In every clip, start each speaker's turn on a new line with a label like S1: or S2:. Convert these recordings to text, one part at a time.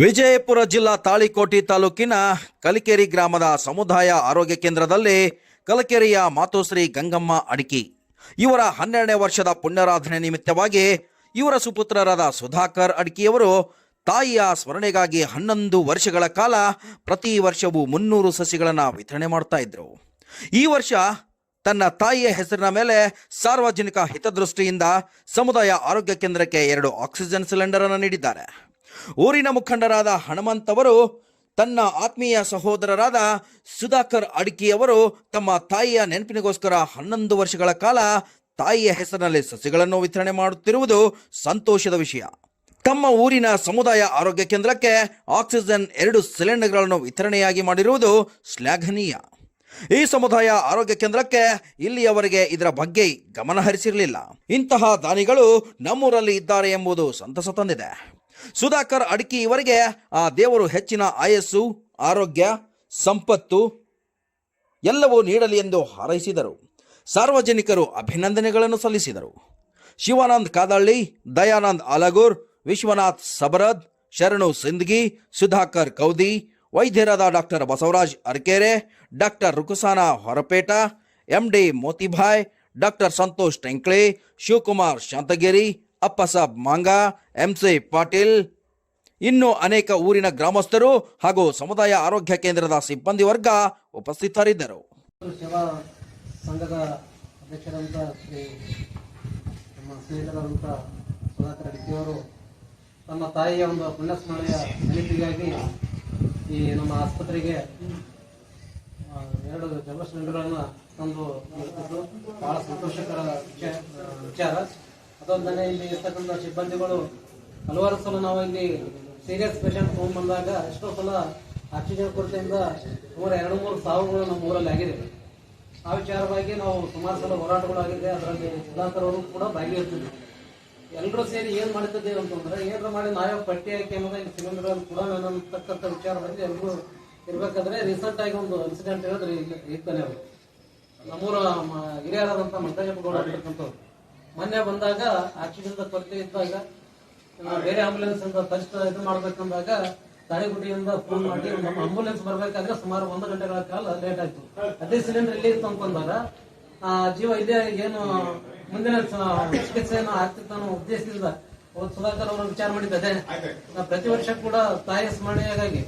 S1: ವಿಜಯಪುರ ಜಿಲ್ಲಾ ತಾಳಿಕೋಟಿ ತಾಲೂಕಿನ ಕಲಿಕೆರಿ ಗ್ರಾಮದ ಸಮುದಾಯ ಆರೋಗ್ಯ ಕೇಂದ್ರದಲ್ಲಿ ಕಲಕೆರೆಯ ಮಾತೋಶ್ರೀ ಗಂಗಮ್ಮ ಅಡಿಕಿ. ಇವರ ಹನ್ನೆರಡನೇ ವರ್ಷದ ಪುಣ್ಯಾರಾಧನೆ ನಿಮಿತ್ತವಾಗಿ ಇವರ ಸುಪುತ್ರರಾದ ಸುಧಾಕರ್ ಅಡಿಕಿಯವರು ತಾಯಿಯ ಸ್ಮರಣೆಗಾಗಿ ಹನ್ನೊಂದು ವರ್ಷಗಳ ಕಾಲ ಪ್ರತಿ ವರ್ಷವೂ ಮುನ್ನೂರು ಸಸಿಗಳನ್ನು ವಿತರಣೆ ಮಾಡ್ತಾ ಇದ್ರು. ಈ ವರ್ಷ ತನ್ನ ತಾಯಿಯ ಹೆಸರಿನ ಮೇಲೆ ಸಾರ್ವಜನಿಕ ಹಿತದೃಷ್ಟಿಯಿಂದ ಸಮುದಾಯ ಆರೋಗ್ಯ ಕೇಂದ್ರಕ್ಕೆ ಎರಡು ಆಕ್ಸಿಜನ್ ಸಿಲಿಂಡರ್ ಅನ್ನು ನೀಡಿದ್ದಾರೆ. ಊರಿನ ಮುಖಂಡರಾದ ಹನುಮಂತವರು ತನ್ನ ಆತ್ಮೀಯ ಸಹೋದರರಾದ ಸುಧಾಕರ್ ಅಡಿಕಿಯವರು ತಮ್ಮ ತಾಯಿಯ ನೆನಪಿನಗೋಸ್ಕರ ಹನ್ನೊಂದು ವರ್ಷಗಳ ಕಾಲ ತಾಯಿಯ ಹೆಸರಿನಲ್ಲಿ ಸಸಿಗಳನ್ನು ವಿತರಣೆ ಮಾಡುತ್ತಿರುವುದು ಸಂತೋಷದ ವಿಷಯ. ತಮ್ಮ ಊರಿನ ಸಮುದಾಯ ಆರೋಗ್ಯ ಕೇಂದ್ರಕ್ಕೆ ಆಕ್ಸಿಜನ್ ಎರಡು ಸಿಲಿಂಡರ್ಗಳನ್ನು ವಿತರಣೆಯಾಗಿ ಮಾಡಿರುವುದು ಶ್ಲಾಘನೀಯ. ಈ ಸಮುದಾಯ ಆರೋಗ್ಯ ಕೇಂದ್ರಕ್ಕೆ ಇಲ್ಲಿಯವರೆಗೆ ಇದರ ಬಗ್ಗೆ ಗಮನ ಹರಿಸಿರಲಿಲ್ಲ ಇಂತಹ ದಾನಿಗಳು ನಮ್ಮೂರಲ್ಲಿ ಇದ್ದಾರೆ ಎಂಬುದು ಸಂತಸ ತಂದಿದೆ. ಸುಧಾಕರ್ ಅಡಕಿ ಇವರಿಗೆ ಆ ದೇವರು ಹೆಚ್ಚಿನ ಆಯಸ್ಸು, ಆರೋಗ್ಯ, ಸಂಪತ್ತು ಎಲ್ಲವೂ ನೀಡಲಿ ಎಂದು ಹಾರೈಸಿದರು. ಸಾರ್ವಜನಿಕರು ಅಭಿನಂದನೆಗಳನ್ನು ಸಲ್ಲಿಸಿದರು. Shivanand ಕಾದಳ್ಳಿ Dayanand ಆಲಗೂರ್, Vishwanath Sabarad, Sharanu Sindagi, Sudhakar Kaudi, ವೈದ್ಯರಾದ doctor Basavaraj Arkere, doctor Rukusana Horapeta MD Motibhai, doctor Santosh Tenkle, Shivakumar Shantagiri Appasab, Manga MC Patil. ಇನ್ನು ಅನೇಕ ಊರಿನ ಗ್ರಾಮಸ್ಥರು ಹಾಗೂ ಸಮುದಾಯ ಆರೋಗ್ಯ ಕೇಂದ್ರದ ಸಿಬ್ಬಂದಿ ವರ್ಗ ಉಪಸ್ಥಿತರಿದ್ದರು.
S2: ಸೇವಾ ಸಂಘದ ಅಧ್ಯಕ್ಷರಾದಂಥ ಶ್ರೀ ನಮ್ಮ ಸ್ನೇಹಿತರಾದಂಥ ಸುಧಾಕರ್ ಅಡಿಕೆಯವರು ತಮ್ಮ ತಾಯಿಯ ಒಂದು ಪುಣ್ಯಸ್ಮರಣೆಯ ನೆನಪಿಗಾಗಿ ಈ ನಮ್ಮ ಆಸ್ಪತ್ರೆಗೆ ಎರಡು ಜಲ ಸಿಲಿಂಡರ್ಗಳನ್ನು ತಂದು ಬಹಳ ಸಂತೋಷಕರ ವಿಚಾರ. ಅದೊಂದನೆ ಇಲ್ಲಿ ಇರ್ತಕ್ಕಂಥ ಸಿಬ್ಬಂದಿಗಳು ಹಲವಾರು ಸಲ ನಾವು ಇಲ್ಲಿ ಸೀರಿಯಸ್ ಪೇಷಂಟ್ ಬಂದಾಗ ಎಷ್ಟೋ ಸಲ ಆಕ್ಸಿಜನ್ ಕೊರತೆಯಿಂದ ಸುಮಾರು ಎರಡು ಮೂರು ಸಾವುಗಳು ನಮ್ಮ ಊರಲ್ಲಿ ಆಗಿದೆ. ಆ ವಿಚಾರವಾಗಿ ನಾವು ಸುಮಾರು ಸಲ ಹೋರಾಟಗಳು ಆಗಿದೆ ಅದರಲ್ಲಿ ಅವರು ಕೂಡ ಭಾಗಿಯಾಗ್ತಿದ್ವಿ ಎಲ್ಲರೂ ಸೇರಿ ಏನು ಮಾಡ್ತಿದ್ದೇವೆ ಅಂತಂದ್ರೆ, ಏನಾರ ಮಾಡಿ ನಾವೇ ಪಟ್ಟಿ ಹಾಕಿ ಅನ್ನೋದು ಸಿಲಿಂಡರ್ ಕೂಡ ಅನ್ನತಕ್ಕಂಥ ವಿಚಾರದಲ್ಲಿ ಎಲ್ಲರೂ ಇರ್ಬೇಕಾದ್ರೆ ರೀಸೆಂಟ್ ಆಗಿ ಒಂದು ಇನ್ಸಿಡೆಂಟ್ ಹೇಳಿದ್ರೆ ಇರ್ತಾನೆ ಅವರು. ನಮ್ಮೂರ ಹಿರಿಯರಾದಂಥ ಮಂತಜಪ್ಪಗೌಡ ಅಂತಕ್ಕಂಥವ್ರು ಮೊನ್ನೆ ಬಂದಾಗ ಆಕ್ಸಿಜನ್ ಕೊರತೆ ಇದ್ದಾಗ ಬೇರೆ ಆಂಬುಲೆನ್ಸ್ ಅಂತ ಫಸ್ಟ್ ಇದು ಮಾಡ್ಬೇಕಂದಾಗ ತಾಳಿಗುಡಿಯಿಂದ ಫೋನ್ ಮಾಡಿ ನಮ್ಮ ಆಂಬುಲೆನ್ಸ್ ಬರ್ಬೇಕಾದ್ರೆ ಸುಮಾರು ಒಂದು ಗಂಟೆಗಳ ಕಾಲ ಲೇಟ್ ಆಯ್ತು. ಅದೇ ಸಿಲಿಂಡರ್ ಇಲ್ಲಿ ಇತ್ತು ಅನ್ಕೊಂಡಾಗ ಆ ಜೀವ ಇದೇ ಏನು ಮುಂದಿನ ಚಿಕಿತ್ಸೆಯನ್ನು ಆಗ್ತಿತ್ತು ಅನ್ನೋ ಉದ್ದೇಶದಿಂದ ಸುಧಾಕರ್ ಅವರು ವಿಚಾರ ಮಾಡಿದ್ದೆ ಪ್ರತಿ ವರ್ಷ ಕೂಡ ತಾಯಿ ಸ್ಮರಣೆಯಾಗಿ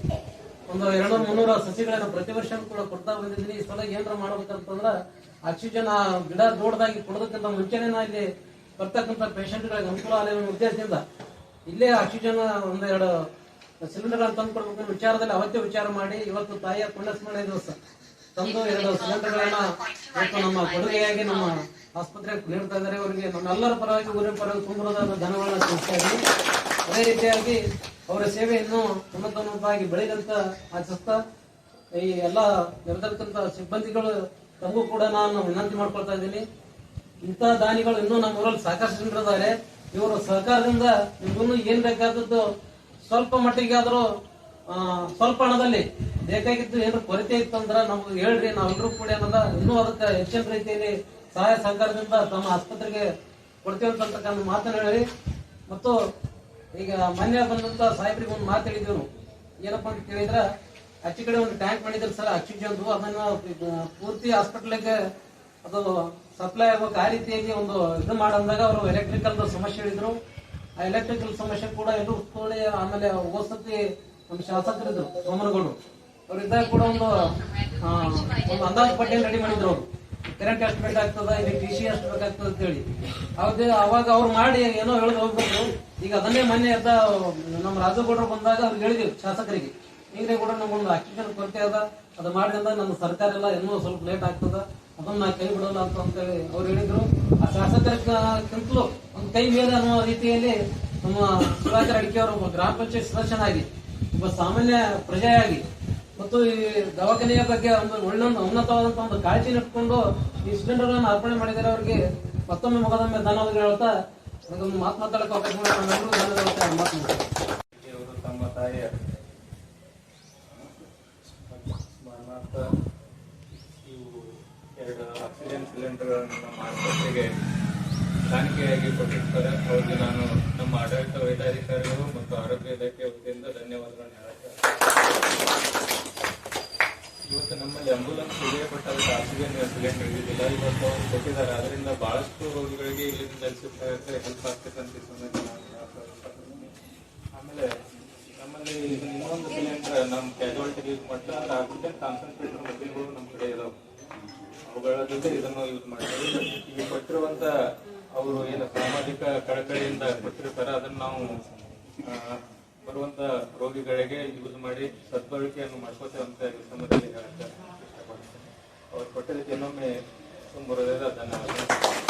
S2: ಒಂದು ಎರಡು ಮುನ್ನೂರ ಸಸಿಗಳನ್ನ ಪ್ರತಿ ವರ್ಷ ಕೂಡ ಕೊಡ್ತಾ ಬಂದಿದ್ದೀನಿ. ಈ ಸಲ ಏನಾರ ಮಾಡ್ಬೇಕಂತಂದ್ರ ಆಕ್ಸಿಜನ್ ಆ ಗಿಡ ದೊಡ್ಡದಾಗಿ ಕೊಡೋದಕ್ಕಿಂತ ಮುಂಚೆನೆ ಇಲ್ಲಿ ಬರ್ತಕ್ಕಂಥ ಪೇಷಂಟ್ಗಳಿಗೆ ಅನುಕೂಲ ಆಗಲಿ ಉದ್ದೇಶದಿಂದ ಇಲ್ಲೇ ಆಕ್ಸಿಜನ್ ಒಂದೆರಡು ಸಿಲಿಂಡರ್ ತಂದು ಕೊಡ್ಬೇಕು ವಿಚಾರದಲ್ಲಿ ಅವತ್ತೇ ವಿಚಾರ ಮಾಡಿ ಇವತ್ತು ತಾಯಿಯ ಪುಣ್ಯಸ್ಮರಣೆ ದಿವಸ ತಂದು ಎರಡು ಸಿಲಿಂಡರ್ಗಳನ್ನ ಇವತ್ತು ನಮ್ಮ ಕೊಡುಗೆಯಾಗಿ ನಮ್ಮ ಆಸ್ಪತ್ರೆಗೆ ನೀಡ್ತಾ ಇದ್ದಾರೆ. ಅವರಿಗೆ ನಮ್ಮೆಲ್ಲರ ಪರವಾಗಿ ಊರಿನ ಪರವಾಗಿ ತುಂಬರದ ಧನಗಳನ್ನ ತಿಳಿಸ್ತಾ ಇದ್ದೀವಿ ಅದೇ ರೀತಿಯಾಗಿ ಅವರ ಸೇವೆಯನ್ನು ಇನ್ನೂ ಉನ್ನತೋನ್ನತವಾಗಿ ಬೆಳೆದಂತ ಆಚರಿಸ್ತಾ ಈ ಎಲ್ಲ ನೆರೆದಿರ್ತಕ್ಕಂಥ ಸಿಬ್ಬಂದಿಗಳು ತಮಗೂ ಕೂಡ ನಾನು ವಿನಂತಿ ಮಾಡ್ಕೊಳ್ತಾ ಇದ್ದೀನಿ. ಇಂಥ ದಾನಿಗಳು ಇನ್ನೂ ನಮ್ಮ ಊರಲ್ಲಿ ಸಾಕಷ್ಟು ಜನರಿದ್ದಾರೆ ಇವರು ಸಹಕಾರದಿಂದ ಇವನು ಏನ್ ಬೇಕಾದದ್ದು ಸ್ವಲ್ಪ ಮಟ್ಟಿಗೆ ಆದ್ರೂ ಸ್ವಲ್ಪ ಹಣದಲ್ಲಿ ಬೇಕಾಗಿದ್ದು ಏನಾದ್ರು ಕೊರತೆ ಇತ್ತಂದ್ರ ನಮ್ಗೆ ಹೇಳ್ರಿ ನಾವೆಲ್ಲರೂ ಕೂಡ ಏನದ ಇನ್ನೂ ಅದಕ್ಕೆ ಹೆಚ್ಚಿನ ರೀತಿಯಲ್ಲಿ ಸಹಾಯ ಸಹಕಾರದಿಂದ ತಮ್ಮ ಆಸ್ಪತ್ರೆಗೆ ಕೊಡ್ತೇವೆ ಅಂತಕ್ಕಂಥ ಮಾತನ್ನು ಹೇಳಿ. ಮತ್ತು ಈಗ ಮೊನ್ನೆ ಬಂದಂತ ಸಾಹೇಬ್ರಿಗೆ ಒಂದು ಮಾತು ಹೇಳಿದ್ರು. ಏನಪ್ಪ ಅಂತ ಕೇಳಿದ್ರ ಆಚೆ ಕಡೆ ಒಂದು ಟ್ಯಾಂಕ್ ಮಾಡಿದ್ರು ಸರ್ ಆಕ್ಸಿಜನ್ದು ಅದನ್ನ ಪೂರ್ತಿ ಹಾಸ್ಪಿಟ್ಲಿಗೆ ಅದು ಸಪ್ಲೈ ಆಗ್ಬೇಕು ಆ ರೀತಿಯಾಗಿ ಒಂದು ಇದು ಮಾಡಂದಾಗ ಅವರು ಎಲೆಕ್ಟ್ರಿಕಲ್ ಸಮಸ್ಯೆ ಹೇಳಿದ್ರು. ಆ ಎಲೆಕ್ಟ್ರಿಕಲ್ ಸಮಸ್ಯೆ ಕೂಡ ಎಲ್ಲರೂ ಉತ್ಕೊಳ್ಳಿ ಆಮೇಲೆ ವಸತಿ ನಮ್ಮ ಶಾಸಕರಿದ್ರು, ಸೋಮನಗೌಡರು. ಅವ್ರಿದ್ದಾಗ ಕೂಡ ಒಂದು ಒಂದು ಅಂದಾಜು ಪಟ್ಟಿಯನ್ನು ರೆಡಿ ಮಾಡಿದ್ರು ಅವರು. ಕರೆಂಟ್ ಎಷ್ಟು ಬೇಕಾಗ್ತದ ಇಲ್ಲಿ ಟಿ ಸಿ ಎಷ್ಟು ಬೇಕಾಗ್ತದ ಅಂತ ಹೇಳಿ ಅವಾಗ ಅವಾಗ ಅವ್ರು ಮಾಡಿ ಏನೋ ಹೇಳೋದು ಹೋಗ್ಬೇಕು. ಈಗ ಅದನ್ನೇ ಮೊನ್ನೆ ಅಂತ ನಮ್ಮ ರಾಜಗೌಡರು ಬಂದಾಗ ಅವ್ರಿಗೆ ಹೇಳಿದ್ರು ಶಾಸಕರಿಗೆ. ಈಗಲೇ ಕೂಡ ನಮ್ಗೊಂದು ಆಕ್ಸಿಜನ್ ಕೊರತೆ ಅದ, ಅದು ಮಾಡಿದಿಂದ ನಮ್ಮ ಸರ್ಕಾರ ಎಲ್ಲ ಇನ್ನೂ ಸ್ವಲ್ಪ ಲೇಟ್ ಆಗ್ತದ. ಅದನ್ನ ಕೈ ಬಿಡೋಲ್ಲ ಅಂತ ಅಂತೇಳಿ ಅವ್ರು ಹೇಳಿದ್ರು. ಆ ಶಾಸಕರಿಗಿಂತಲೂ ಒಂದು ಕೈ ಮೇಲೆ ಅನ್ನೋ ರೀತಿಯಲ್ಲಿ ನಮ್ಮ ಸುಧಾಕರ್ ಅಡಿಕೆ ಅವರು ಗ್ರಾಮ ಪಂಚಾಯತ್ ಸದಸ್ಯನಾಗಿ, ಒಬ್ಬ ಸಾಮಾನ್ಯ ಪ್ರಜೆಯಾಗಿ ಮತ್ತು ಈ ದವಾಖಾನೆಯ ಬಗ್ಗೆ ಒಂದು ಒಳ್ಳೆ ಉನ್ನತವಾದಂತಹ ಒಂದು ಕಾಳಜಿ ಇಟ್ಕೊಂಡು ಈ ಸಿಲಿಂಡರ್ ಅನ್ನು ಅರ್ಪಣೆ ಮಾಡಿದರೆ ಅವರಿಗೆ ಮತ್ತೊಮ್ಮೆ ಮುಖದೊಮ್ಮೆ ಧನ್ಯವಾದಗಳು ಹೇಳ್ತಾ ನನಗೊಂದು ಮಾತು ಮಾತಾಡಕ್ಕೆ ಅವಕಾಶ ಮಾತು
S3: ತಮ್ಮ ತಾಯಿಯ ಇವು ಎರಡು ಆಕ್ಸಿಜನ್ ಸಿಲಿಂಡರ್ಗಳನ್ನು ಆಸ್ಪತ್ರೆಗೆ ಕಾಣಿಕೆಯಾಗಿ ಕೊಟ್ಟಿರ್ತಾರೆ. ಅವ್ರಿಗೆ ನಾನು ನಮ್ಮ ಆಡಳಿತ ವೈದ್ಯಾಧಿಕಾರಿಗಳು ಮತ್ತು ಆರೋಗ್ಯ ಇಲಾಖೆ ಸಿಲಿಂಡರ್ ಇದ್ದಿದ್ದಿಲ್ಲ ಇವತ್ತು ಕೊಟ್ಟಿದ್ದಾರೆ. ಅದರಿಂದ ಬಹಳಷ್ಟು ರೋಗಿಗಳಿಗೆ ಇಲ್ಲಿಂದ ಹೆಲ್ಪ್ ಆಗ್ತೈತೆ ಅಂತ ನಾನು ಹೇಳಕ್ ಇಷ್ಟಪಡ್ತೀನಿ. ಆಮೇಲೆ ನಮ್ಮಲ್ಲಿ ಇನ್ನೊಂದು ಸಿಲಿಂಡರ್ ನಮ್ಮ ಕ್ಯಾಜುವಾಲಿಟಿ ಯೂಸ್ ಮಾಡ್ತಾರೆ ಅಂದ್ರೆ ಆಕ್ಸಿಜನ್ ಕಾನ್ಸಂಟ್ರೇಟರ್ ನಮ್ಮ ಕಡೆ ಇದಾವೆ ಅವುಗಳ ಜೊತೆ ಇದನ್ನು ಯೂಸ್ ಮಾಡ್ತೀವಿ. ಈ ಕೊಟ್ಟಿರುವಂತ ಅವರು ಏನು ಸಾಮಾಜಿಕ ಕಳಕಳಿಯಿಂದ ಕೊಟ್ಟಿರ್ತಾರೆ, ಅದನ್ನು ನಾವು ಬರುವಂತ ರೋಗಿಗಳಿಗೆ ಯೂಸ್ ಮಾಡಿ ಸದ್ಬಳಕೆಯನ್ನು ಮಾಡ್ಕೋತೇವೆ ಅಂತ ಈ ಇಷ್ಟಪಡ್ತೀನಿ ಅವ್ರು ಕೊಟ್ಟಿದ್ದಕ್ಕೆ ಇನ್ನೊಮ್ಮೆ ತುಂಬ ಹೃದಯದ ಧನ್ಯವಾದ